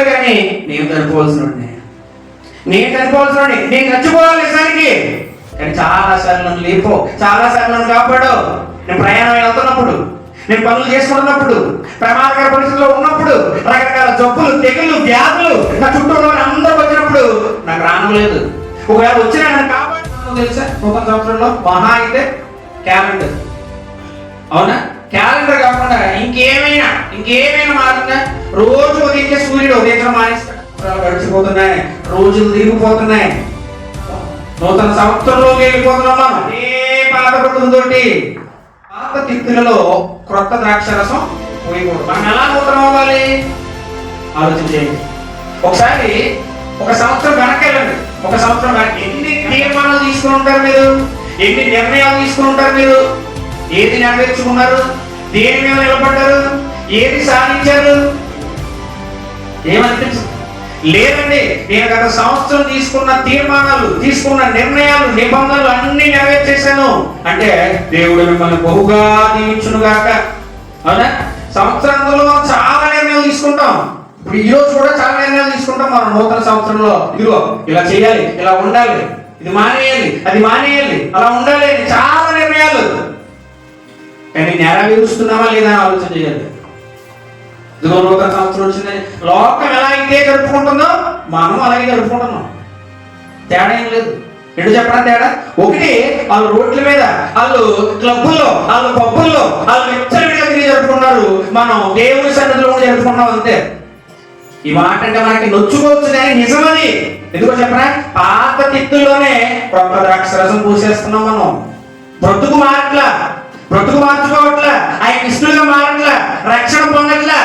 చనిపోయారు కానీ నేను చనిపోవాల్సిన నేను చనిపోవాల్సిన నేను చచ్చిపోవాలి నిజానికి కానీ చాలా సార్లు నన్ను లేపో చాలా సార్లు నన్ను కాపాడు. నేను ప్రయాణం వెళ్తున్నప్పుడు నేను పనులు చేసుకుంటున్నప్పుడు ప్రమాదకర పరిస్థితుల్లో ఉన్నప్పుడు రకరకాల జబ్బులు తెగులు వ్యాధులు నా చుట్టూ ఉన్న అందరూ వచ్చినప్పుడు నాకు రానలేదు ఒకవేళ వచ్చినా నన్ను కాపాడు తెలుసా? ఒక సంవత్సరంలో మహా అయితే క్యాలెండర్. అవునా? క్యాలెండర్ కాకుండా ఇంకేమైనా ఇంకేమైనా మారుతుందా రోజు ఉదయించే సూర్యుడు ఉదయించడం మానేస్తాడు. గడిచిపోతున్నాయి రోజులు తిరిగిపోతున్నాయి. నూతన సంవత్సరంలోకి వెళ్ళిపోతున్నాం మనం అదే పాత పడుతుందోటి పాత తిత్తులలో క్రొత్త ద్రాక్షరసం పోయకూడదు. మనం ఎలా నూతనం అవ్వాలి? ఆలోచన చేయండి ఒకసారి ఒక సంవత్సరం వెనకెళ్ళండి వెళ్ళండి. ఒక సంవత్సరం వెనక్కి ఎన్ని తీర్మానాలు తీసుకుని ఉంటారు మీరు? ఎన్ని నిర్ణయాలు తీసుకుని ఉంటారు మీరు? ఏది నెరవేర్చుకున్నారు? దేని మీద నిలబడ్డారు? ఏది సాధించారు? ఏమనిపించదు లేదండి నేను గత సంవత్సరం తీసుకున్న తీర్మానాలు తీసుకున్న నిర్ణయాలు నిబంధనలు అన్ని నెరవేర్చేశాను. అంటే దేవుడు మిమ్మల్ని బహుగా దీవించును గాక అవునా సంవత్సరంలో మనం చాలా నిర్ణయాలు తీసుకుంటాం. ఇప్పుడు ఈ రోజు కూడా చాలా నిర్ణయాలు తీసుకుంటాం మనం నూతన సంవత్సరంలో. ఇదిగో ఇలా చేయాలి ఇలా ఉండాలి. ఇది మానేయాలి అది మానేయాలి అలా ఉండాలి అని చాలా నిర్ణయాలు. కానీ నెరవేరుస్తున్నామా లేదా అని ఆలోచన చేయాలి ఇదిగో నూతన సంవత్సరం వచ్చిందని లోకం ఎలా అయితే జరుపుకుంటుందో మనం అలాగే జరుపుకుంటున్నాం. తేడా ఏం లేదు. ఎటు చెప్పడం తేడా? ఒకటి వాళ్ళు రోడ్ల మీద వాళ్ళు క్లబ్బుల్లో వాళ్ళు పబ్బుల్లో వాళ్ళు విచ్చలవిడిగా తిరిగి జరుపుకున్నారు. మనం దేవుని సన్నిధిలో కూడా జరుపుకున్నాం అంతే. ఈ మాట అంటే మనకి నొచ్చుకోవచ్చు కానీ నిజమది. ఎందుకో చెప్పరా? పాత తిత్తుల్లోనే కొత్త ద్రాక్షరసం పూసేస్తున్నాం మనం. బ్రతుకు మాట్లా బ్రతుకు మార్చుకోవట్లే. ఆయన ఇష్టలుగా మారట్లే. రక్షణ పొందట్లే.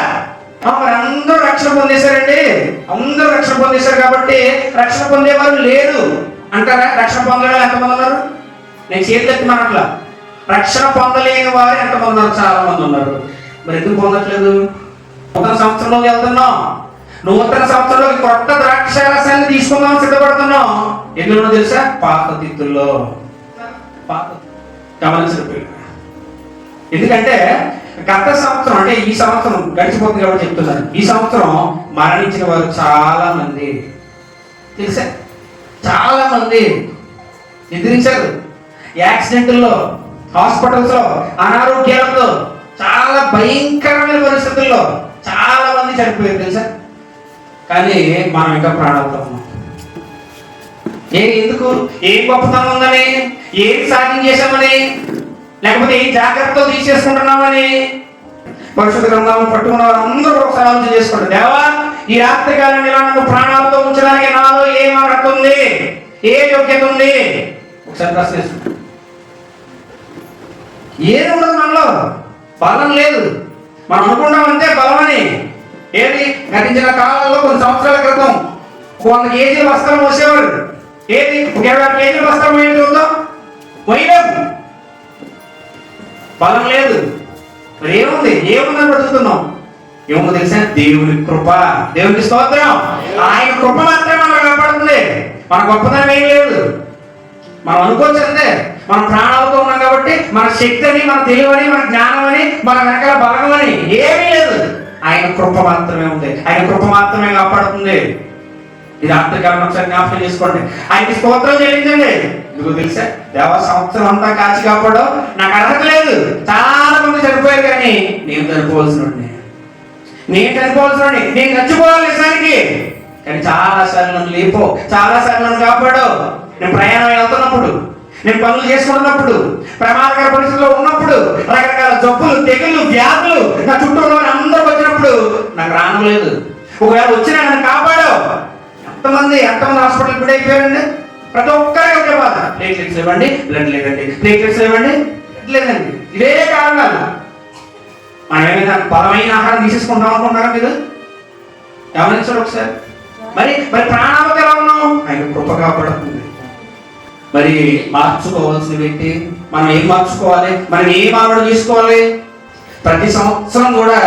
అందరూ రక్షణ పొందేశారండి. అందరూ రక్షణ పొందేశారు కాబట్టి రక్షణ పొందేవారు లేరు. అంటారా? రక్షణ పొందడం ఎంతమంది ఉన్నారు? నేను చేతులెత్తి మనట్లా రక్షణ పొందలేని వారు ఎంతమంది ఉన్నారు? చాలా మంది ఉన్నారు. మరి ఎందుకు పొందట్లేదు? నూతన సంవత్సరంలోకి వెళ్తున్నాం. నూతన సంవత్సరంలోకి కొత్త ద్రాక్ష రసాన్ని తీసుకుందాం సిద్ధపడుతున్నాం ఎందులో తెలుసా? పాత తిత్తుల్లో. పాత గమనించిన పేరు ఎందుకంటే గత సంవత్సరం అంటే ఈ సంవత్సరం గడిచిపోతుంది కాబట్టి చెప్తున్నాను. ఈ సంవత్సరం మరణించిన వారు చాలా మంది తెలుసా? చాలా మంది నిద్రించారు. యాక్సిడెంట్లో హాస్పిటల్స్లో అనారోగ్యాలతో చాలా భయంకరమైన పరిస్థితుల్లో చాలా మంది చనిపోయారు తెలుసా? కానీ మనం ఇంకా ప్రాణాలతో ఉన్నాం. ఏ ఎందుకు? ఏం గొప్పతనం ఉందని? ఏం సాధించేశామని లేకపోతే ఏ జాగ్రత్తలు తీసేసుకుంటున్నామని పరిశుద్ధ గ్రంథం పట్టుకున్న అందరూ ఒకసారి ఆలోచన చేసుకోండి. దేవా ఈ రాత్రి కాలం ఇలా నన్ను ప్రాణాలతో ఉంచడానికి నాలో ఏం అర్హత ఉంది? ఏ యోగ్యత ఉంది? ఒకసారి ప్రశ్నిస్తుంది ఏది ఉండదు మనలో? బలం లేదు. మనం అనుకున్నాం బలం బలమని. ఏది? గతించిన కాలంలో కొన్ని సంవత్సరాల క్రితం వంద కేజీల వస్త్రం మోసేవారు. ఏది? ఒక ఇరవై కేజీల వస్త్రం ఏంటి ఉందో? పోయలేము బలం లేదు. మరి ఏముంది? ఏముందని బ్రతుకుతున్నాం? ఏమో తెలుసా? దేవుని కృప. దేవునికి స్తోత్రం. ఆయన కృప మాత్రమే మనకు కాపాడుతుంది. మన గొప్పతనం ఏం లేదు. మనం అనుకోవచ్చు అంతే మన ప్రాణాలతో ఉన్నాం కాబట్టి మన శక్తి అని మన తెలివని మన జ్ఞానం అని మన వెనకాల బలం అని ఏమీ లేదు. ఆయన కృప మాత్రమే ఉంది. ఆయన కృప మాత్రమే కాపాడుతుంది. ఇది రాత్రికాలం ఒకసారి జ్ఞాపకం చేసుకోండి. ఆయనకి స్తోత్రం చెల్లించండి. ఎందుకు తెలుసా? దేవ సంవత్సరం అంతా కాచి కాపాడు నాకు అర్హత లేదు. చాలా మంది చనిపోయారు కానీ నేను చనిపోవాల్సిన నేను చనిపోవాల్సిన నేను చచ్చిపోవాలి నిజానికి కానీ చాలా సార్లు నన్ను లేపో చాలా సార్లు నన్ను కాపాడు. నేను ప్రయాణం వెళ్తున్నప్పుడు నేను పనులు చేసుకుంటున్నప్పుడు ప్రమాదకర పరిస్థితుల్లో ఉన్నప్పుడు రకరకాల జబ్బులు తెగులు వ్యాధులు నా చుట్టూ ఉన్న అందరూ వచ్చినప్పుడు నాకు రానలేదు ఒకవేళ వచ్చినా నన్ను కాపాడు. ఎంతమంది ఎంతమంది హాస్పిటల్ బిడ్ అయిపోయారండి. ప్రతి ఒక్కరికి ఒకే బాధ. ప్లేట్లెట్స్ ఇవ్వండి బ్లడ్ లేదండి. ప్లేట్లెట్స్ ఇవ్వండి లేదండి. ఇవే కారణాలు. మనం ఏమైనా బలమైన ఆహారం తీసేసుకుంటాం అనుకుంటున్నారా మీరు? గమనించండి ఒకసారి. మరి మరి ప్రాణాలకు ఎలా ఉన్నాం ఆయన కృప కాపాడుతుంది. మరి మార్చుకోవాల్సిన వ్యక్తి మనం ఏం మార్చుకోవాలి? మనం ఏం అలవాటు తీసుకోవాలి ప్రతి సంవత్సరం కూడా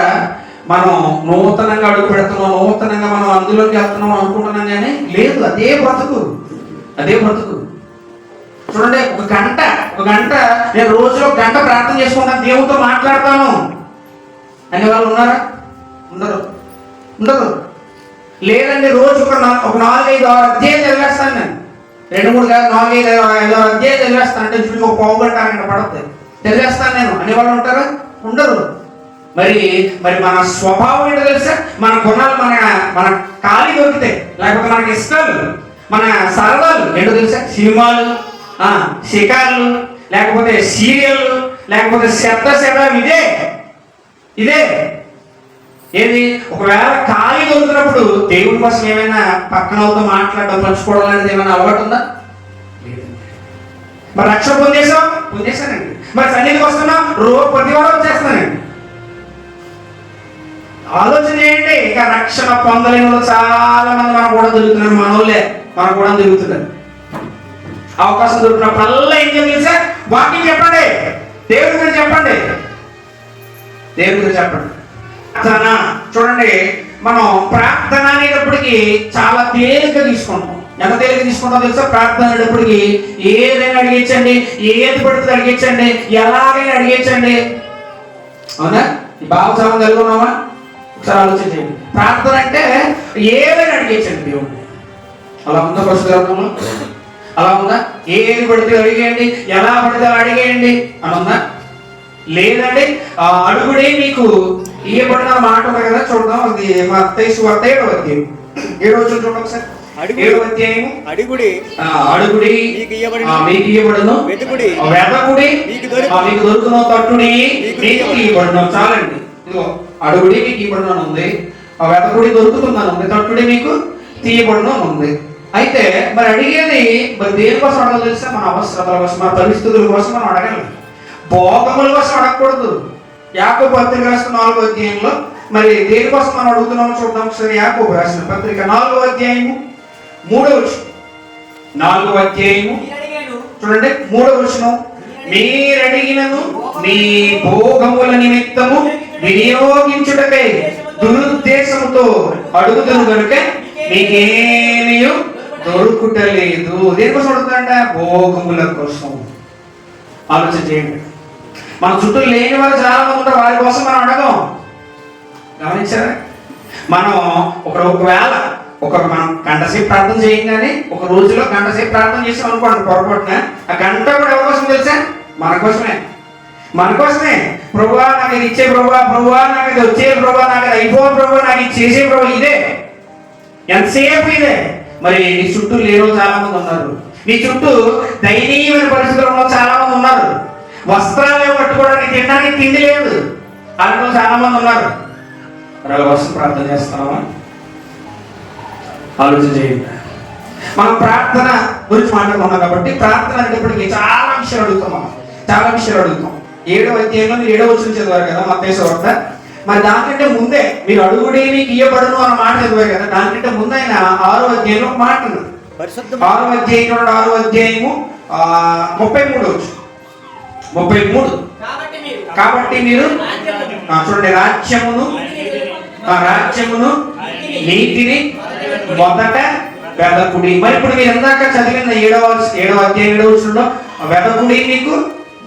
మనం నూతనంగా అడుగు పెడుతున్నాం నూతనంగా మనం అందులోకి వెళ్తున్నాం అనుకుంటున్నాం కానీ లేదు అదే బ్రతుకు. అదే బ్రతుకు. చూడండి ఒక గంట ఒక గంట నేను రోజులో ఒక గంట ప్రార్థన చేసుకుంటాను దేవుడితో మాట్లాడతాను. అనే వాళ్ళు ఉన్నారా? ఉండరు. ఉండరు. లేదండి రోజు ఒక ఒక నాలుగైదు ఆరు అధ్యాయం చదివేస్తాను నేను. రెండు మూడు కాదు నాలుగైదు ఐదు ఐదు ఆరు అధ్యాయం చదివేస్తాను. అంటే చూసి ఒక పావు గంట అరగంట పడుతుంది చదివేస్తాను నేను. అనేవాళ్ళు ఉంటారా? ఉండరు. మరి మరి మన స్వభావం ఏంటో తెలుసా? మన గుణాలు మన మన ఖాళీ దొరికితే లేకపోతే మనకి ఇష్టాలు మన సరదాలు ఏంటో తెలుసా? సినిమాలు శిఖాలు షికార్లు లేకపోతే సీరియల్లు లేకపోతే శబ్ద శబ్దం ఇదే. ఇదే. ఏది? ఒకవేళ ఖాళీ దొరికినప్పుడు దేవుడి కోసం ఏమైనా పక్కన వాళ్ళతో మాట్లాడడం పంచుకోవడం అనేది ఏమైనా అలవాటు ఉందా? మరి రక్షణ పొందేశాం పొందేశానండి. మరి సన్నిధికి వస్తున్నాం రోజు ప్రతి వారం వచ్చేస్తానండి ఆలోచన చేయండి ఇక రక్షణ పొందలేని వాళ్ళు చాలా మంది మనకు కూడా దొరుకుతున్నారు మనోళ్ళే మనకు కూడా దొరుకుతున్నారు. అవకాశం దొరికినప్పుడల్లా ఏం తెలుసా? వాకింగ్ చెప్పండి. దేవుడి గురించి చెప్పండి. దేవుడి గురించి చెప్పండి. ప్రార్థన. చూడండి మనం ప్రార్థన అనేటప్పటికి చాలా తేలిక తీసుకుంటాం. ఎంత తేలిక తీసుకుంటాం తెలుసా? ప్రార్థన అనేటప్పటికి ఏదైనా అడిగించండి ఏది పడుతుంది అడిగించండి ఎలాగైనా అడిగించండి అవునా? ఈ భావచారం కలిగి ఒకసారి ఆలోచించండి ప్రార్థన అంటే ఏదైనా అడిగించండి దేవుడిని అలా ఉందా పరిశుద్ధంలో అలా ఉందా? ఏది పడితే అడిగేయండి ఎలా పడితే అడిగేయండి. అని ఉందా? లేదండి ఆ అడుగుడే మీకు ఇయ్యబడిన మాట ఉంది కదా చూద్దాం అది మా అత్తయ్య సువార్త ఏడవ అధ్యాయం. ఏడవ వచ్చిన చూడండి ఒకసారి. అడుగు. ఏడవ అధ్యాయం అడిగుడి ఆ, అడుగుడి మీకు వెతుకుడి. వెతకుడి దొరుకును. తట్టుడి మీకు. ఇవ్వబడును చాలండి. ఇదిగో. అడుగుడి మీకు ఇవ్వబడును అని ఉంది. ఆ వెతకుడి దొరుకుతుందని ఉంది. తట్టుడి మీకు తీయబడును ఉంది. అయితే మరి అడిగేది మరి దేనికోసం అడగదు తెలుసా? మన అవసరతల కోసం మన పరిస్థితుల కోసం మనం అడగాలి. భోగముల కోసం అడగకూడదు. యాకోబు పత్రిక రాసిన నాలుగో అధ్యాయంలో మరి దేనికోసం మనం అడుగుతున్నామో చూద్దాం. ఒకసారి యాకోబు రాసిన పత్రిక నాలుగో అధ్యాయము మూడో వచనం. నాలుగో అధ్యాయము. చూడండి మూడో వచనం. మీరడిగినను మీ భోగముల నిమిత్తము వినియోగించుటకై దురుద్దేశంతో అడుగుతున్న కనుక మీకేమీ దొరుకుటలేదు. దేనికోసం అడుగుతాడంట భోగముల కోసం. ఆలోచన చేయండి. మన చుట్టూ లేని వారు చాలా మంది ఉంటారు. వారి కోసం మనం అడగం. గమనించారా? మనం ఒక ఒకవేళ ఒక మనం గంటసేపు ప్రార్థన చేయగానే ఒక రోజులో గంటసేపు ప్రార్థన చేసాం అనుకోండి పొరపాటున ఆ గంట కూడా ఎవరి కోసం తెలుసా? మన కోసమే. మన కోసమే. ప్రభువా నాకు ఇది ఇచ్చే ప్రభువా ప్రభువా నాకు ఇది వచ్చే ప్రభా నాకు ఇది అయిపోవాలి నాకు ఇది చేసే ప్రభు ఇదే. ఎంతసేపు ఇదే? మరి నీ చుట్టూ లేని చాలా మంది ఉన్నారు. నీ చుట్టూ దయనీయమైన పరిస్థితుల్లో చాలా మంది ఉన్నారు. వస్త్రాలు పట్టుకోవడానికి తినడానికి తిండి లేదు. అందులో చాలా మంది ఉన్నారు. మరి వాళ్ళ కోసం ప్రార్థన చేస్తున్నామా ఆలోచన చేయండి మనం ప్రార్థన గురించి మాట్లాడుకున్నాం కాబట్టి ప్రార్థన అనేటప్పటికి చాలా విషయాలు అడుగుతాం మనం. చాలా విషయాలు అడుగుతాం. ఏడవ అధ్యాయంలో మీరు ఏడవ వచ్చిన చదివారు కదా మత్తేసు వార్త మరి దానికంటే ముందే మీరు అడుగుడే మీకు ఇయ్యబడును అన్న మాట చదివారు కదా దానికంటే ముందు ఆయన ఆరో అధ్యాయంలో మాట ఆరో అధ్యాయం ఆరో అధ్యాయము ఆ, ముప్పై మూడు వచ్చు ముప్పై మూడు. కాబట్టి మీరు కాబట్టి మీరు ఆ, చూడండి రాజ్యమును ఆ, రాజ్యమును నీతిని మొదట వెదకుడి. మరి ఇప్పుడు మీరు ఇందాక చదివిన ఏడవ ఏడవ అధ్యాయం ఏడవ వెదకుడి మీకు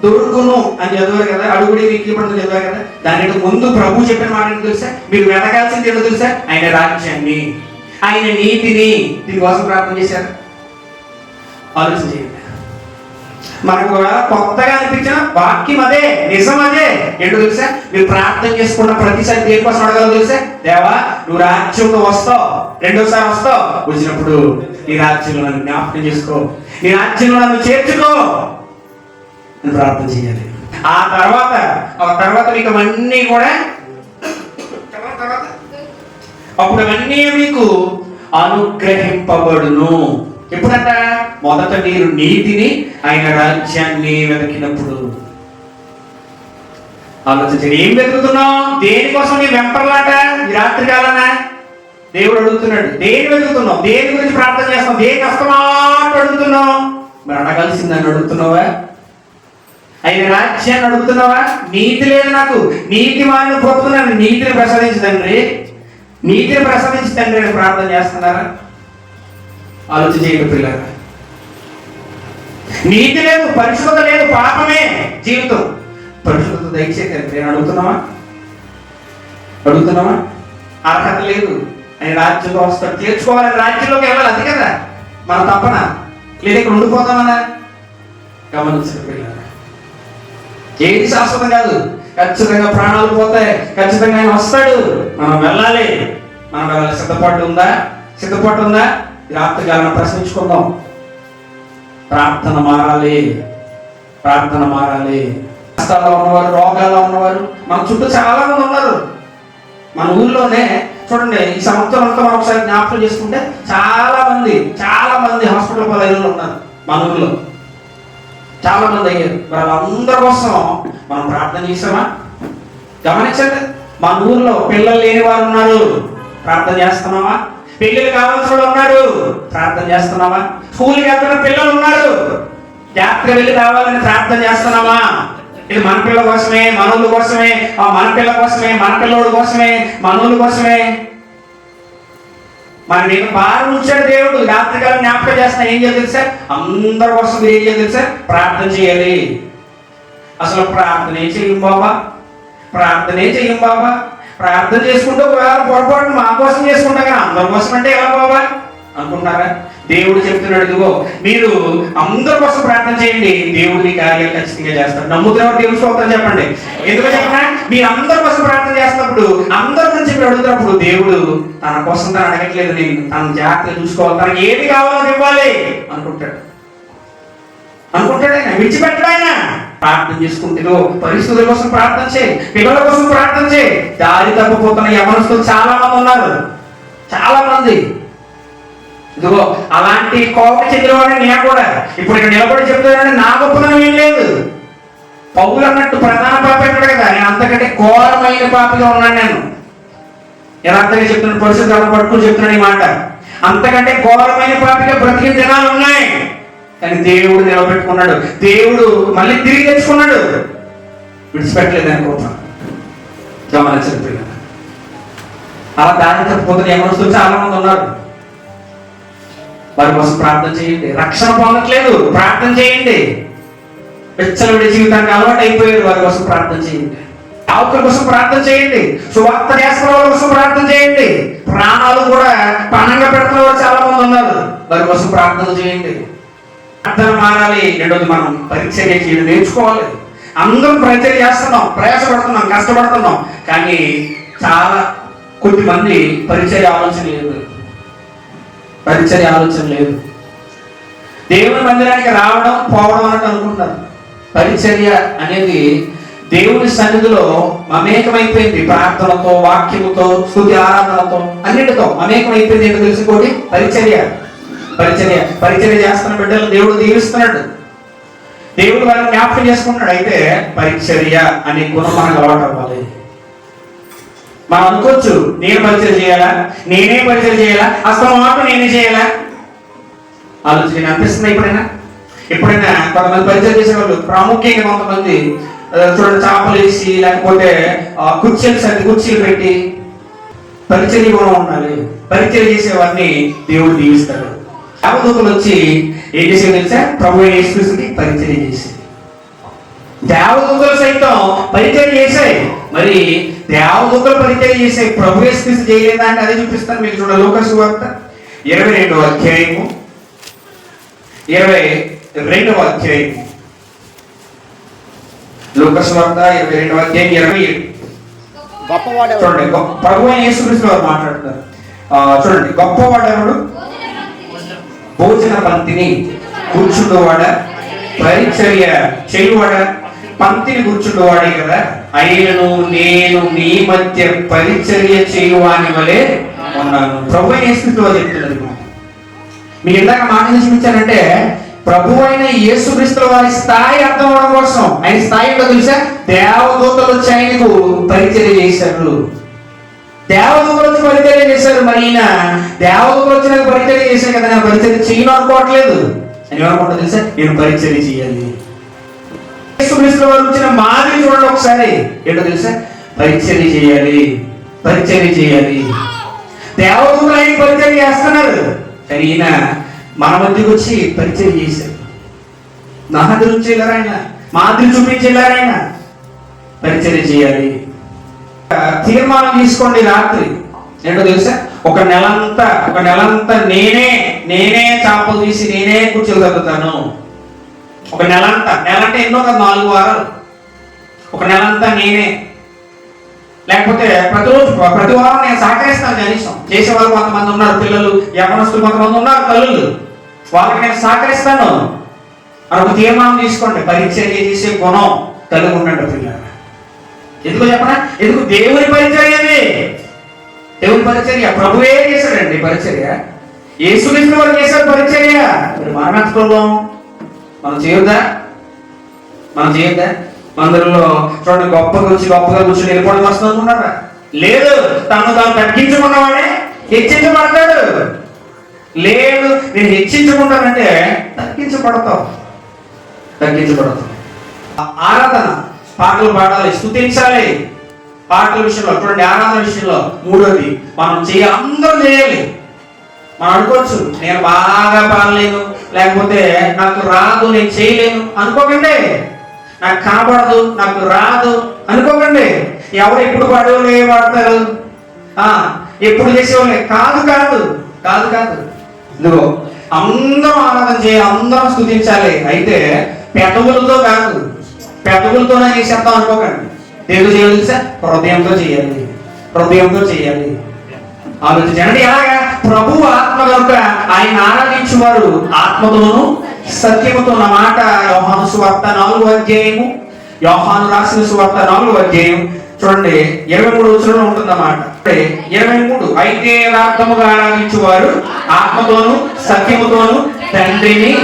దొరుకును అని చదివారు కదా అడుగుడి మీకు ఇప్పుడు చదివారు కదా దానికి ముందు ప్రభు చెప్పిన మాట తెలుసా? మీరు వెతకాల్సింది ఏంటో తెలుసా? ఆయన రాజ్యాన్ని ఆయన నీతిని. దీనికోసం ప్రార్థన చేశారు. ఆలోచన చేయండి. మనకు కొత్తగా అనిపించిన వాక్యం అదే నిజం అదే. ఏంటో తెలుసా? మీరు ప్రార్థన చేసుకున్న ప్రతిసారి దేనికోసం అడగదు తెలుసా? దేవా నువ్వు రాజ్యంలో వస్తావు. రెండోసారి వస్తావు. వచ్చినప్పుడు నీ రాజ్యంలో నన్ను జ్ఞాపకం చేసుకో. నీ రాజ్యంలో నన్ను చేర్చుకో. ప్రార్థన చేయాలి. ఆ తర్వాత ఆ తర్వాత మీకు అవన్నీ కూడా తర్వాత అప్పుడు అవన్నీ మీకు అనుగ్రహింపబడును. ఎప్పుడంట? మొదట మీరు నీతిని ఆయన రాజ్యాన్ని వెతికినప్పుడు. ఆలోచించండి. ఏం వెతుకుతున్నావు? దేనికోసం నీ వెంపర్లాట ఈ రాత్రి కాలనా? దేవుడు అడుగుతున్నాడు దేని వెతుకుతున్నావు? దేని గురించి ప్రార్థన చేస్తున్నావు? దేని కష్టమాట అడుగుతున్నావు? మరి అడగాల్సిందని అడుగుతున్నావా? ఆయన రాజ్యాన్ని అడుగుతున్నావా? నీతి లేదు నాకు. నీతి వాళ్ళని కోరుతున్నాను నీతిని ప్రసాదించు తండ్రి. నీతిని ప్రసాదించు తండ్రి అని ప్రార్థన చేస్తున్నారా? ఆలోచన చేయండి పిల్లలు. నీతి లేదు పరిశుభ్రత లేదు పాపమే జీవితం. పరిశుభ్రత దయచే నేను అడుగుతున్నావా? అడుగుతున్నావా? అర్హత లేదు. ఆయన రాజ్యంలో వస్తాడు. తీర్చుకోవాలని రాజ్యంలోకి వెళ్ళాలి అది కదా. మన తప్పన. లేదా ఇక్కడ ఉండిపోతామనా గమనించండి పిల్లలు. ఏది శాశ్వతం కాదు? ఖచ్చితంగా ప్రాణాలు పోతాయి. ఖచ్చితంగా ఆయన వస్తాడు. మనం వెళ్ళాలి. మనం వెళ్ళాలి. సిద్ధపాటు ఉందా? సిద్ధపాటు ఉందా? రాత్రి రాత్రికాలం ప్రశ్నించుకుందాం. ప్రార్థన మారాలి. ప్రార్థన మారాలి. కష్టాల్లో ఉన్నవారు రోగాల్లో ఉన్నవారు మన చుట్టూ చాలా మంది ఉన్నారు. మన ఊర్లోనే చూడండి ఈ సంవత్సరం అంతా మనం ఒకసారి జ్ఞాపకం చేసుకుంటే చాలా మంది చాలా మంది హాస్పిటల్ పదవులు ఉన్నారు మన ఊర్లో చాలా మంది అయ్యారు మరి వాళ్ళందరి కోసం మనం ప్రార్థన చేసామా? గమనించండి మన ఊర్లో పిల్లలు లేని వారు ఉన్నారు. ప్రార్థన చేస్తున్నావా? పెళ్ళిళ్ళు కావాల్సిన వాళ్ళు ఉన్నారు ప్రార్థన చేస్తున్నావా? స్కూల్కి వెళ్తున్న పిల్లలు ఉన్నారు. జాగ్రత్తగా వెళ్ళి రావాలని ప్రార్థన చేస్తున్నావా? ఇది మన పిల్లల కోసమే మనోళ్ళ కోసమే మన పిల్ల కోసమే మన పిల్లోడి కోసమే మనోళ్ళ కోసమే. మరి నేను భారం ఉంచాడు దేవుడు రాత్రికాలం జ్ఞాపకం చేస్తున్నా ఏం చేయాలి తెలుసా? అందరి కోసం మీరు ఏం చేయాలి తెలుసా? ప్రార్థన చేయాలి. అసలు ప్రార్థనే చెయ్యం బాబా. ప్రార్థనే చెయ్యం బాబా. ప్రార్థన చేసుకుంటూ ఒకవేళ పొరపాటు మా కోసం చేసుకుంటా కానీ అందరి కోసం అంటే ఎలా బాబా? అనుకుంటారా దేవుడు చెప్తున్నాడు ఇదిగో మీరు అందరి కోసం ప్రార్థన చేయండి. దేవుడు మీ కార్యాలు ఖచ్చితంగా చేస్తాడు. నమ్ముతున్నారు దేవుడు స్తోత్రం చెప్పండి. ఎందుకు చెప్పనా? మీరు అందరి కోసం ప్రార్థన చేస్తున్నప్పుడు అందరి నుంచి మీరు అడుగుతున్నప్పుడు దేవుడు తన కోసం తను అడగట్లేదు. నేను తన జాగ్రత్తగా చూసుకోవాలి. తనకి ఏది కావాలో ఇవ్వాలి అనుకుంటాడు. అనుకుంటాడు ఆయన విడిచిపెట్టడు ఆయన. ప్రార్థన చేసుకుంటూ పరిస్థితుల కోసం ప్రార్థన చేయి. పిల్లల కోసం ప్రార్థన చేయి. దారి తప్పిపోతున్న యవనస్తులు చాలా మంది ఉన్నారు. చాలా మంది ఇదిగో అలాంటి కోపం చెందినవాడిని నేను కూడా. ఇప్పుడు ఇక్కడ నిలబడి చెప్తున్నాను నా గొప్పతనం ఏం లేదు. పౌలు అన్నట్టు ప్రధాన పాప ఎక్కడ కదా నేను అంతకంటే ఘోరమైన పాపిగా ఉన్నాను నేను. యథార్థంగా చెప్తున్నాను పరిస్థితులను పట్టుకుని చెప్తున్నాను ఈ మాట. అంతకంటే ఘోరమైన పాపిగా బ్రతికిన దినాలు ఉన్నాయి. కానీ దేవుడు నిలబెట్టుకున్నాడు. దేవుడు మళ్ళీ తిరిగి తెచ్చుకున్నాడు. విడిచిపెట్టలేదు అనుకుంటున్నాను గమనించిన పిల్లలు అలా దారి తప్పిపోతున్న ఎవరు చాలా మంది ఉన్నారు. వారి కోసం ప్రార్థన చేయండి. రక్షణ పొందట్లేదు. ప్రార్థన చేయండి. విచ్చలవిడి జీవితానికి అలవాటు అయిపోయారు వారి కోసం ప్రార్థన చేయండి. ఆవుకుల కోసం ప్రార్థన చేయండి. సువార్త చేస్తున్న వాళ్ళ కోసం ప్రార్థన చేయండి. ప్రాణాలు కూడా పణంగా పెడుతున్న వారు చాలా మంది ఉన్నారు. వారి కోసం ప్రార్థన చేయండి. ప్రార్థన మారాలి. రెండోది మనం పరీక్ష చేయడం నేర్చుకోవాలి. అందరం పరిచర్య చేస్తున్నాం. ప్రయాసపడుతున్నాం. కష్టపడుతున్నాం. కానీ చాలా కొద్ది మంది పరిచర్య ఆలోచన లేదు. పరిచర్య ఆలోచన లేదు. దేవుని మందిరానికి రావడం పోవడం అన్నట్టు అనుకుంటారు పరిచర్య అనేది దేవుని సన్నిధిలో మమేకమైపోయింది. ప్రార్థనతో వాక్యముతో స్థుతి ఆరాధనతో అన్నిటితో మమేకమైపోయింది ఏంటో తెలుసుకోండి పరిచర్య. పరిచర్య. పరిచర్య చేస్తున్న బిడ్డలు దేవుడు దీవిస్తున్నాడు. దేవుడు వారిని జ్ఞాపకం చేసుకుంటున్నాడు. అయితే పరిచర్య అనే గుణం మనకు అలవాటు అవ్వాలి. మనం అనుకోవచ్చు నేను పరిచయం చేయాలా? నేనే పరిచయం చేయాలా? అసలు మాట నేనే చేయాలా? ఆలోచన అనిపిస్తుంది ఎప్పుడైనా? ఎప్పుడైనా కొంతమంది పరిచయం చేసే వాళ్ళు ప్రాముఖ్యంగా కొంతమంది చూడండి చేపలు వేసి లేకపోతే ఆ, కుర్చీలు సర్ది కుర్చీలు పెట్టి పరిచయం కూడా ఉండాలి. పరిచయం చేసేవారిని దేవుడు దీవిస్తాడు. దేవదూతలు వచ్చి ఏం చేసేది తెలుసా? ప్రభు యేసుక్రీస్తుకి పరిచయం చేసి దేవదూతలు సైతం పరిచయం చేశాయి. మరి దేవదూతలు పరిచయం చేసే ప్రభు యేసుక్రీస్తు చేయలేదా అంటే అదే చూపిస్తాను మీకు చూడ లోకసు వార్త. ఇరవై రెండవ అధ్యాయము. ఇరవై రెండవ అధ్యాయం లోకసు వార్త ఇరవై రెండవ అధ్యాయం ఇరవై చూడండి ప్రభు అయిన యేసుక్రీస్తు వారు మాట్లాడుతున్నారు. ఆ, చూడండి గొప్పవాడెవడు భోజన పంక్తిని కూర్చుండేవాడ? పరిచర్య చేయువాడ? పంక్తిని కూర్చుండేవాడే కదా. అయినను నేను నీ మధ్య పరిచర్య చేయువాని వలె ఉన్నాను. ప్రభు అయిన యేసుక్రీస్తు చెప్తున్నది మీకు ఇందాక మాట చూపించానంటే ప్రభు అయిన యేసుక్రీస్తుల వారి స్థాయి అర్థం అవడం కోసం. ఆయన స్థాయి ఏంటో తెలుసా? దేవదూతలు వచ్చి ఆయనకు పరిచర్య చేశారు. దేవదూతలు వచ్చి పరిచర్య చేశారు. మరి ఈయన దేవదూతలు వచ్చి నాకు పరిచర్య చేశాను కదా నేను పరిచర్య చేయను అనుకోవట్లేదు. అని ఏమనుకుంటా తెలుసా? నేను పరిచర్య చేయాలి. వారు వచ్చిన మాదిరి చూడండి ఒకసారి. ఏంటో తెలుసా? పరిచర్య చేయాలి పరిచర్య చేయాలి. దేవతలు ఆయన పరిచర్య చేస్తున్నారు. కానీ ఈయన మన మధ్యకి వచ్చి పరిచయం చేశారు. మాదిరి వచ్చేలారు ఆయన? మాదిరి చూపించేలారు ఆయన? పరిచర్య చేయాలి. తీర్మానం తీసుకోండి రాత్రి. ఏంటో తెలుసా? ఒక నెలంతా ఒక నెలంతా నేనే నేనే చాపలు తీసి నేనే కూర్చోగలుగుతాను. ఒక ఒక నెలంతా నెల అంటే ఎన్నో కదా నాలుగు వారాలు. ఒక నెల అంతా నేనే. లేకపోతే ప్రతిరోజు ప్రతి వారం నేను సహకరిస్తాను కనీసం. చేసే వాళ్ళు కొంతమంది ఉన్నారు పిల్లలు యవనస్తులు కొంతమంది ఉన్నారు తల్లులు. వాళ్ళకి నేను సహకరిస్తాను. అని ఒక తీర్మానం తీసుకోండి. పరిచర్య చేసే గుణం కలిగి ఉండండి పిల్లలు ఎందుకు చెప్పనా? ఎందుకు? దేవుని పరిచర్య అది. దేవుని పరిచర్య. ప్రభువే చేశాడండి పరిచర్య. యేసుక్రీస్తు వారు చేశారు పరిచర్య. మరి మనం మనం చేయొద్దా? మనం చేయొద్దా? మందిరంలో చూడండి గొప్పగా వచ్చి గొప్పగా కూర్చొని వెళ్ళిపోవడం వస్తుంది అనుకున్నారా లేదు తను తాను తగ్గించుకున్నవాడే హెచ్చించబడతాడు. లేదు నేను హెచ్చించుకుంటానంటే తగ్గించబడతావు. తగ్గించబడతావు. ఆరాధన పాటలు పాడాలి స్థుతించాలి పాటల విషయంలో చూడండి ఆరాధన విషయంలో మూడోది మనం చేయాలి అందరూ చేయాలి. మనం అనుకోవచ్చు నేను బాగా పాడలేను. లేకపోతే నాకు రాదు నేను చేయలేను అనుకోకండి. నాకు కనబడదు నాకు రాదు అనుకోకండి. ఎవరు ఎప్పుడు పాడేవాళ్ళు ఏం పాడతారు ఆ, ఎప్పుడు చేసేవాళ్ళే? కాదు కాదు కాదు కాదు. ఇదిగో అందరం ఆనందం చేయాలి అందరం స్థుతించాలి. అయితే పెదవులతో కాదు పెదవులతోనే చేసేద్దాం అనుకోకండి. దేవుడు చేయాలి తెలుసా? హృదయంతో చేయాలి. హృదయంతో చేయాలి. ఆలోచించండి ఎలాగా? ప్రభు ఆత్మ కనుక ఆయన ఆరాధించువారు. ఆత్మతోను సత్యముతో ఉన్న మాట. యోహాను సువార్త నాలుగు అధ్యాయము. యోహాను రాసిన సువార్త నాలుగు అధ్యాయం. చూడండి ఇరవై మూడు వచ్చిన ఉంటుందన్నమాట. అంటే ఇరవై మూడు. అయితే యథార్థముగా ఆరాధించేవారు ఆత్మతోను సత్యముతోను తండ్రిని.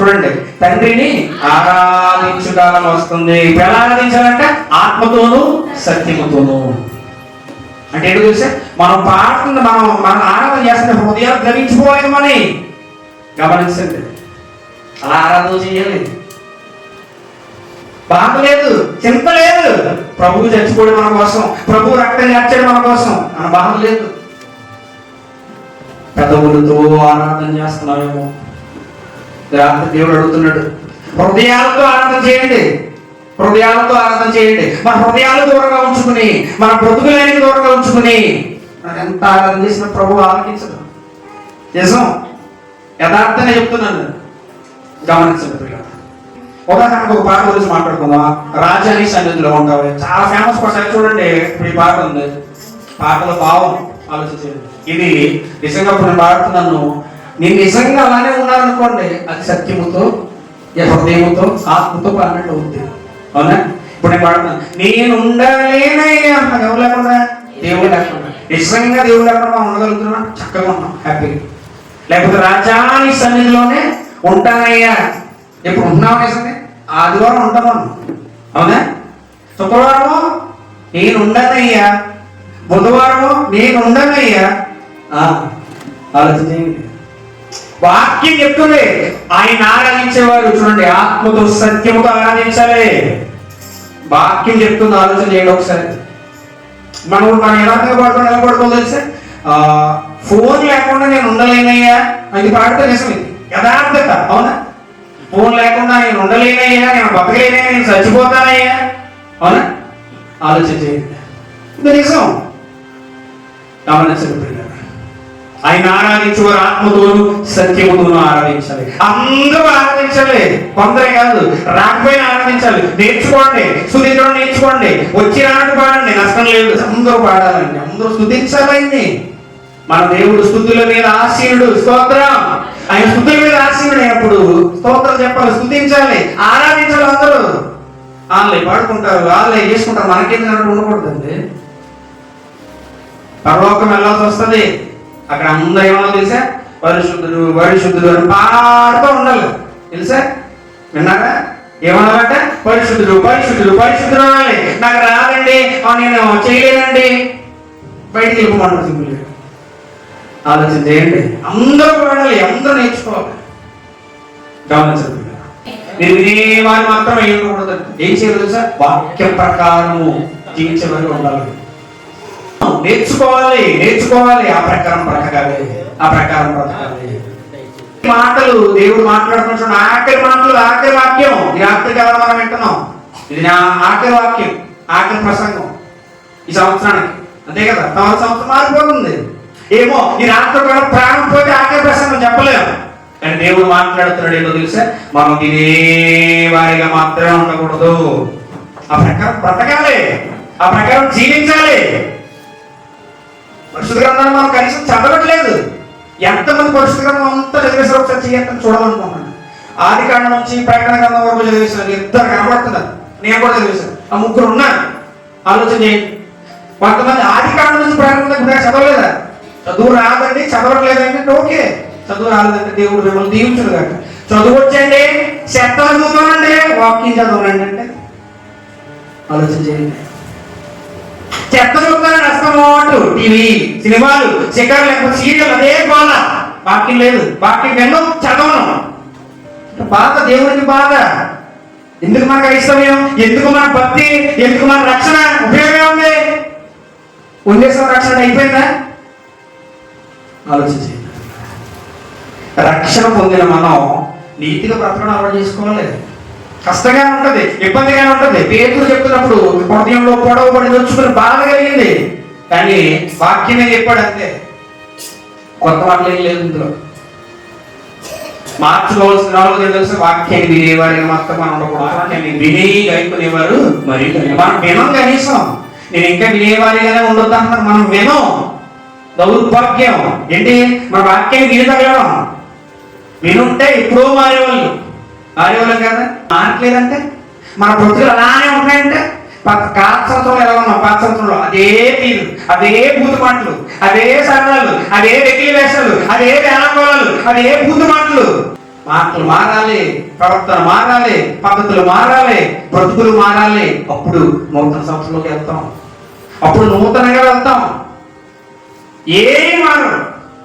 చూడండి తండ్రిని ఆరాధించుకాలం వస్తుంది. ఎలా ఆరాధించాలంటే? ఆత్మతోను సత్యముతోను. అంటే ఏంటో తెలుసా మనం పాడుతున్న మనం మనం ఆరాధన చేస్తున్న హృదయాలు ద్రవించిపోలేదు మని. గమనించండి. అలా ఆరాధన చేయాలి. బాధ లేదు చింత లేదు. ప్రభువు చచ్చిపోవడం మన కోసం ప్రభు రక్తం చేర్చడం మన కోసం. మన బాధ లేదు. పెదవులతో ఆరాధన చేస్తున్నామేమో రాత్రి దేవుడు అడుగుతున్నాడు హృదయాలతో ఆరాధన చేయండి. హృదయాలతో ఆరాధన చేయండి. మన హృదయాలు దూరంగా ఉంచుకుని మన బ్రతుకులేని దూరంగా ఉంచుకుని మనం ఎంత ఆరాధన చేసిన ప్రభు ఆలకించదు నిజం? యథార్థంగా చెప్తున్నాను. గమనించండి ఉదాహరణకు ఒక పాట గురించి మాట్లాడుకుందాం రాజాని సన్నిధిలో ఉంటావు చాలా ఫేమస్ ఒకసారి చూడండి. ఇప్పుడు ఈ పాట ఉంది. పాటల భావం ఆలోచించండి. ఇది నిజంగా నేను పాడుతున్నాను. నేను నిజంగా అలానే ఉన్నారనుకోండి అది సత్యముతో హృదయముతో ఆత్మతో పాడినట్టు ఉంది అవునా? ఇప్పుడు నేను పాడుతున్నాను నేను ఉండలేనయ్యా నాకు ఎవరు లేకుండా దేవుడు లేకుండా నిజంగా దేవుడు లేకుండా మనం ఉండగలుగుతున్నాం చక్కగా ఉన్నాం. హ్యాపీగా లేకపోతే రాజాని సన్నిధిలోనే ఉంటానయ్యా. ఇప్పుడు ఉన్నావు నిజమే ఆదివారం ఉంటాను అవునా? శుక్రవారము నేను ఉండనయ్యా బుధవారము నేను ఉండనయ్యా ఆలోచన చేయండి వాక్యం చెప్తుంది. ఆయన ఆరాధించేవారు చూడండి ఆత్మతో సత్యముతో ఆరాధించాలి. వాక్యం చెప్తుంది ఆలోచన చేయండి ఒకసారి. మనం మనం ఎలా పడుతుంది ఎలా తెలుసా? ఫోన్ లేకుండా నేను ఉండలేనయ్యా అది పాడితే నిజమే యథార్థత అవునా? ఫోన్ లేకుండా నేను ఉండలేనయ్యా నేను బతకలేనయ్యా నేను చచ్చిపోతానయ్యా అవునా? ఆలోచన చేయండి. ఇది నిజం. గమనించండి పిల్లలు. ఆయన ఆరాధించేవారు ఆత్మతోను సత్యముతోను ఆరాధించాలి. అందరూ ఆరాధించాలి. కొందరే కాదు రాకపోయినా ఆరాధించాలి. నేర్చుకోండి స్థుతించడం నేర్చుకోండి. వచ్చి రానట్టు పాడండి నష్టం లేదు. అందరూ పాడాలండి. అందరూ స్థుతించాలండి మన దేవుడు స్థుతుల మీద ఆశీనుడు. స్తోత్రం. ఆయన స్థుతుల మీద ఆశీనుడు అయినప్పుడు స్తోత్రం చెప్పాలి స్థుతించాలి ఆరాధించాలి అందరూ. వాళ్ళే పాడుకుంటారు వాళ్ళే చేసుకుంటారు. మనకేం ఉండకూడదండి. పరలోకం వెళ్ళాల్సి వస్తుంది? అక్కడ అందరూ ఏమన్నా తెలుసా? పరిశుద్ధుడు పరిశుద్ధుడు అని పాడుతూ ఉండాలి. తెలుసా? విన్నారా? ఏమన్నారంటే పరిశుద్ధుడు పరిశుద్ధుడు పరిశుద్ధుడు అనాలి నాకు రాదండి నేను చేయలేనండి. బయటికి వెళ్ళిపోమంటారు సింపుల్గా ఆలోచన చేయండి అందరూ పాడాలి అందరూ నేర్చుకోవాలి. గమనించండి. నేను వినేవారు మాత్రం ఏం ఉండకూడదు. ఏం చేయాలి తెలుసా? వాక్య ప్రకారము జీవించవలసి ఉండాలి. నేర్చుకోవాలి నేర్చుకోవాలి. ఆ ప్రకారం బ్రతకాలి ఆ ప్రకారం బ్రతకాలి. మాటలు దేవుడు మాట్లాడుతున్న ఆఖరి మాటలు ఆఖరి వాక్యం. ఈ రాత్రికి కాలం మనం వింటున్నాం. ఇది నా ఆఖరి వాక్యం ఆఖరి ప్రసంగం. ఈ సంవత్సరానికి. అంతే కదా? తమ సంవత్సరం మారిపోతుంది ఏమో ఈ రాత్రి ఒకవేళ ప్రాణం పోతే ఆఖరి ప్రసంగం చెప్పలేము. కానీ దేవుడు మాట్లాడుతున్నాడు ఏదో తెలుసా? మనం ఇదే వారిగా మాత్రమే ఉండకూడదు. ఆ ప్రకారం బ్రతకాలి. ఆ ప్రకారం జీవించాలి. పరిశుద్ధ గ్రంథాన్ని మనం కనీసం చదవట్లేదు. ఎంతమంది పరిశుద్ధ గ్రంథం అంతా చదివేసారు ఒకసారి చేయాలని చూడాలనుకుంటున్నాను. ఆది కాండం నుంచి ప్రకటన గ్రంథం వరకు చదివేశారు. ఇద్దరు కనబడుతున్నారు. నేను కూడా చదివేశాను. ఆ ముగ్గురు ఉన్నారు. ఆలోచన చేయండి. కొంతమంది ఆది కాండం నుంచి ప్రకటన చదవలేదా? చదువు రాదండి చదవట్లేదండి ఓకే. చదువు రాలేదంటే దేవుడు మిమ్మల్ని దీవించదు కాక చదువు వచ్చండి చెత్త చదువుతానండి వాకింగ్ చదవనండి అంటే ఆలోచన చేయండి. చెత్త చూపుతాను అస్తమాటు టీవీ సినిమాలు శిఖరం లేకపోతే సీరియల్ అదే బాధ వాక్యం లేదు. వాక్యం ఎన్నో చదవను. బాధ దేవునికి బాధ. ఎందుకు మనకు ఐశ్వర్యం? ఎందుకు మన భక్తి? ఎందుకు మన రక్షణ? ఉపయోగం ఉంది ఉండేసిన రక్షణ అయిపోయిందా? ఆలోచించి రక్షణ పొందిన మనం నీతిగా బ్రతకడం అలవాటు చేసుకోవాలి. కష్టంగా ఉంటుంది ఇబ్బందిగానే ఉంటుంది. పేతులు చెప్తున్నప్పుడు హృదయంలో పొడవ పడి వచ్చుకుని బాధ కలిగింది కానీ వాక్యమే చెప్పాడు అంతే. కొత్త మాటలు ఏం లేదు ఇందులో. మార్చుకోవాల్సిన నాలుగు తెలిసిన తెలుసు వాక్యాన్ని వినేవారిగా మొత్తం మనం ఉండకూడదు. వాక్యాన్ని విని గైకునేవారు మరి మనం వినం కనీసం. నేను ఇంకా వినేవారిగానే ఉండొద్దు అంటున్నారు. మనం వినం. దౌర్భాగ్యం ఏంటి? మన వాక్యాన్ని విని తగలడం వినుంటే ఎప్పుడో మారేవాళ్ళు. ఆడేవాళ్ళం కదా? మారట్లేదంటే మన బ్రతుకులు అలానే ఉన్నాయంటే? కాత్సత్వం ఎలా ఉన్నాం? పాత అదే తీరు అదే బూతు మాటలు అదే సరళాలు అదే వెకిలి వేషాలు అదే వేళకోళాలు అదే బూతు మాటలు మాటలు మారాలి ప్రవర్తన మారాలి పద్ధతులు మారాలి బ్రతుకులు మారాలి. అప్పుడు నూతన సంవత్సరంలోకి వెళ్తాం. అప్పుడు నూతనంగా వెళ్తాం. ఏ మారు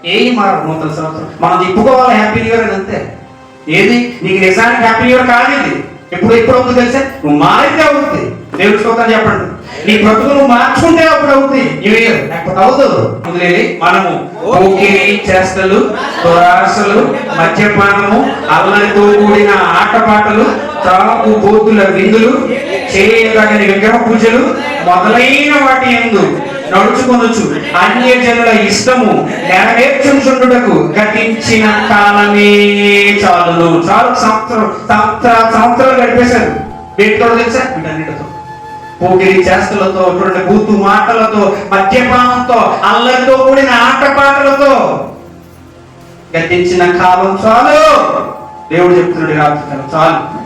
ఏ మారు నూతన సంవత్సరం మనం చెప్పుకోవాలి హ్యాపీ న్యూ ఇయర్ అని అంతే. ఏది? నీకు నిజానికి హ్యాపీ ఇయర్ కాదు ఇది. ఎప్పుడు ఎప్పుడు అవుతుంది తెలుసా? నువ్వు మారితే అవుతుంది. దేవుడు స్తోత్రం చెప్పండి. నీ బ్రతుకు నువ్వు మార్చుకుంటే అప్పుడు అవుతుంది. న్యూ ఇయర్ లేకపోతే అవుతుంది వదిలేది మనము ఓకే చేష్టలు దురాశలు మద్యపానము అల్లరితో కూడిన ఆటపాటలు త్రాగు కోతుల విందులు చేయదగని విగ్రహ పూజలు మొదలైన వాటి ఎందు నడుచుకొనొచ్చు. అన్య జనుల ఇష్టము నెరవేర్చుండుటకు గతించిన కాలమే చాలును. చాలు సంవత్సరం సంవత్సర సంవత్సరాలు గడిపేశారు. వీటితో తెలుసా? వీటన్నిటితో. పోకిరి చేష్టలతో అటువంటి బూతు మాటలతో మద్యపానంతో అల్లరితో కూడిన ఆటపాటలతో గతించిన కాలం చాలు. దేవుడు చెప్తున్నాడు రాత్రి చాలు.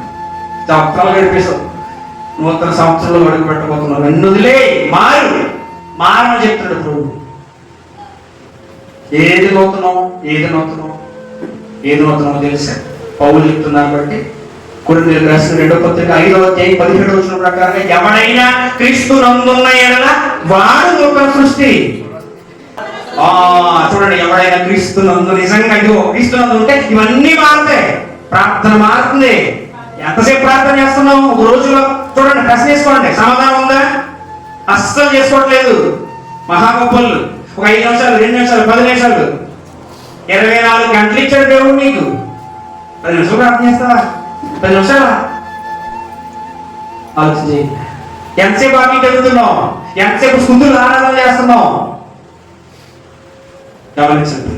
సంవత్సరాలు గడిపేశావు. నూతన సంవత్సరంలో అడుగు పెట్టబోతున్నావు. వెన్నుదిలే మారు. మారని చెప్తాడు ప్రభు ఏది నూతనం ఏది నూతనం ఏది నూతనమో తెలుసా? పౌలు చెప్తున్నారు బట్టి కొన్ని రాసిన రెండో పత్రిక ఐదో అధ్యాయం పదిహేడు వచ్చిన ప్రకారంగా ఎవడైనా క్రీస్తు నందున్న ఎడల వాడు నూతన సృష్టి. ఆ చూడండి ఎవడైనా క్రీస్తు నందు నిజంగా క్రీస్తు నందు ఉంటే ఇవన్నీ మారుతాయి. ప్రార్థన మారుతుంది. ఎంతసేపు ప్రార్థన చేస్తున్నావు? ఒక రోజులో చూడండి ప్రశ్న వేసుకోండి. సమాధానం ఉందా? అస్సలు చేసుకోవట్లేదు. మహాగొప్పలు ఒక ఐదు నిమిషాలు రెండు నిమిషాలు పది నిమిషాలు. ఇరవై నాలుగు గంటలు ఇచ్చాడు దేవుడు నీకు. పది నిమిషాలు ప్రార్థన చేస్తావా? పది నిమిషాలా? ఆలోచించి ఎంతసేపు ఆకి చదువుతున్నావు ఎంతసేపు సుందులు ఆరాధన చేస్తున్నావు? గమనించండి.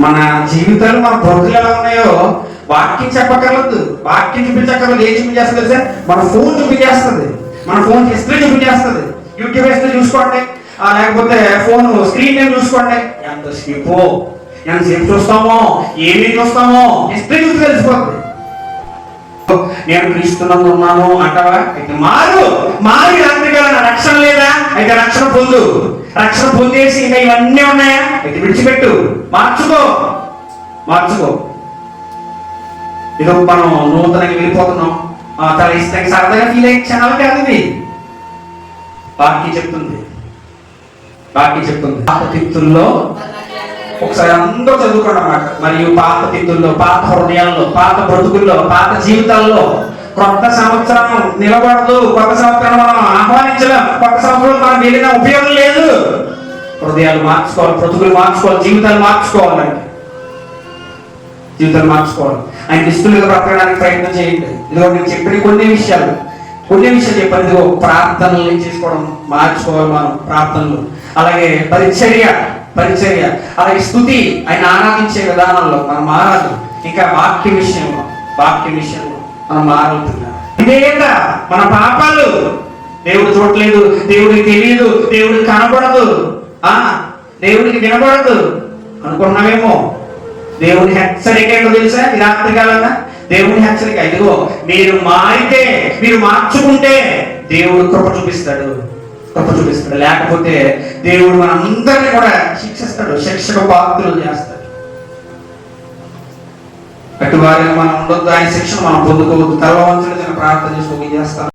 మన జీవితాలు మన బ్రతులు ఎలా ఉన్నాయో వాక్యం చెప్పగలదు వాక్యం చూపించక్కర్లేదు. ఏం చూపించేస్తుంది తెలుసా? మన ఫోన్ చూపించేస్తుంది. మన ఫోన్ హిస్టరీ చూపించేస్తుంది. యూట్యూబ్ హిస్టరీ చూసుకోండి. లేకపోతే ఫోన్ స్క్రీన్ టైం చూసుకోండి. ఎంతసేపు ఎంతసేపు చూస్తామో? ఏమేమి చూస్తామో? హిస్టరీ చూసి తెలిసిపోతుంది. నేను క్రీస్తునందు ఉన్నాను అంటావా? అయితే మారు. మారు రాత్రి రక్షణ లేదా? అయితే రక్షణ పొందు. రక్షణ పొందేసి ఇంకా ఇవన్నీ ఉన్నాయా? అయితే విడిచిపెట్టు. మార్చుకో. మార్చుకో. ఏదో మనం నూతనంగా వెళ్ళిపోతున్నాం. చాలా ఇష్టంగా సరదాగా ఫీల్ అయ్యే క్షణాలు కాదు ఇది వాక్యం చెప్తుంది. వాక్యం చెప్తుంది. పాత తిత్తుల్లో ఒకసారి అందరూ చదువుకోండి అన్నమాట. మరియు పాత తిత్తుల్లో పాత హృదయాల్లో పాత బ్రతుకుల్లో పాత జీవితాల్లో కొత్త సంవత్సరం నిలబడదు. కొత్త సంవత్సరం మనం ఆహ్వానించలేం. కొత్త సంవత్సరం మనం వెళ్ళిన ఉపయోగం లేదు. హృదయాలు మార్చుకోవాలి బ్రతుకులు మార్చుకోవాలి జీవితాలు మార్చుకోవాలండి. జీవితాలు మార్చుకోవాలి. ఆయన నిస్తులుగా బ్రతకడానికి ప్రయత్నం చేయండి. ఇదిగో నేను చెప్పిన కొన్ని విషయాలు. కొన్ని విషయాలు చెప్పాను. ఇదిగో ప్రార్థనలు చేసుకోవడం మార్చుకోవాలి మనం ప్రార్థనలు. అలాగే పరిచర్య పరిచర్య. అలాగే స్థుతి. ఆయన ఆరాధించే విధానంలో మనం మారాలి. ఇంకా వాక్య విషయంలో వాక్య విషయంలో మనం మారుతున్నాం ఇదేంట? మన పాపాలు. దేవుడు చూడలేదు దేవుడికి తెలియదు దేవుడికి కనబడదు. ఆ? దేవుడికి వినబడదు. అనుకున్నామేమో దేవుని హెచ్చరిక ఏంటో తెలుసా? ఈ రాత్రి దేవుని హెచ్చరిక. ఇదిగో మీరు మారితే మీరు మార్చుకుంటే దేవుడు కృప చూపిస్తాడు. కృప చూపిస్తాడు. లేకపోతే దేవుడు మనందరినీ కూడా శిక్షిస్తాడు. శిక్షకు పాత్రలు చేస్తాడు. అటు మనం ఉండొద్దు ఆయన శిక్షను మనం పొందుకోవద్దు. తలవంతులు ప్రార్థన చేసుకో చేస్తాం